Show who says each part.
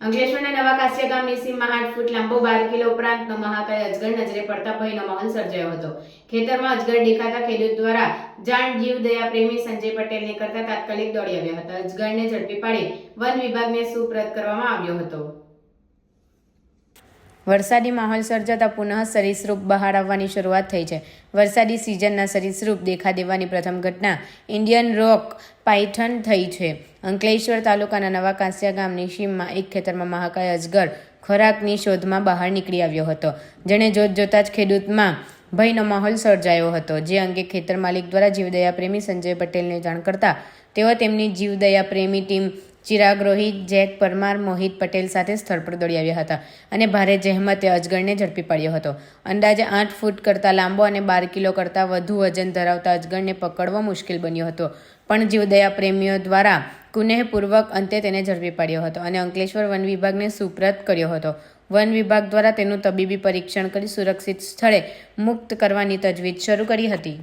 Speaker 1: અંકલેશ્વરના નવા કાસિયા ગામની સીમમાં આઠ ફૂટ લાંબો બાર કિલો ઉપરાંતનો મહાકાય અજગર નજરે પડતા ભયનો માહોલ સર્જાયો હતો. ખેતરમાં અજગર દેખાતા ખેડૂત દ્વારા જાણ જીવ દયા પ્રેમી સંજય પટેલને કરતા તાત્કાલિક દોડી આવ્યા હતા. અજગરને ઝડપી પાડી વન વિભાગને સુપ્રત કરવામાં આવ્યો હતો. વરસાદી માહોલ સર્જાતા પુનઃ સરીસૃપ બહાર આવવાની શરૂઆત થઈ છે. વરસાદી સિઝનના સરીસૃપ દેખા દેવાની પ્રથમ ઘટના ઇન્ડિયન રોક પાયથન થઈ છે. અંકલેશ્વર તાલુકાના નવા કાંસિયા ગામની સીમમાં એક ખેતરમાં મહાકાય અજગર ખોરાકની શોધમાં બહાર નીકળી આવ્યો હતો. જેણે જોત જોતા જ ખેડૂતમાં ભયનો માહોલ સર્જાયો હતો. જે અંગે ખેતર માલિક દ્વારા જીવદયા પ્રેમી સંજય પટેલને જાણ કરતા તેઓ તેમની જીવદયા પ્રેમી ટીમ ચિરાગ રોહિત જેક પરમાર, મોહિત પટેલ સાથે સ્થળ પર દોડી આવ્યા હતા અને ભારે જહેમતે અજગરને ઝડપી પાડ્યો હતો. અંદાજે આઠ ફૂટ કરતાં લાંબો અને બાર કિલો કરતાં વધુ વજન ધરાવતા અજગરને પકડવો મુશ્કેલ બન્યો હતો. પણ જીવદયા પ્રેમીઓ દ્વારા કુનેહપૂર્વક અંતે તેને ઝડપી પાડ્યો હતો અને અંકલેશ્વર વન વિભાગને સુપ્રત કર્યો હતો. વન વિભાગ દ્વારા તેનું તબીબી પરીક્ષણ કરી સુરક્ષિત સ્થળે મુક્ત કરવાની તજવીજ શરૂ કરી હતી.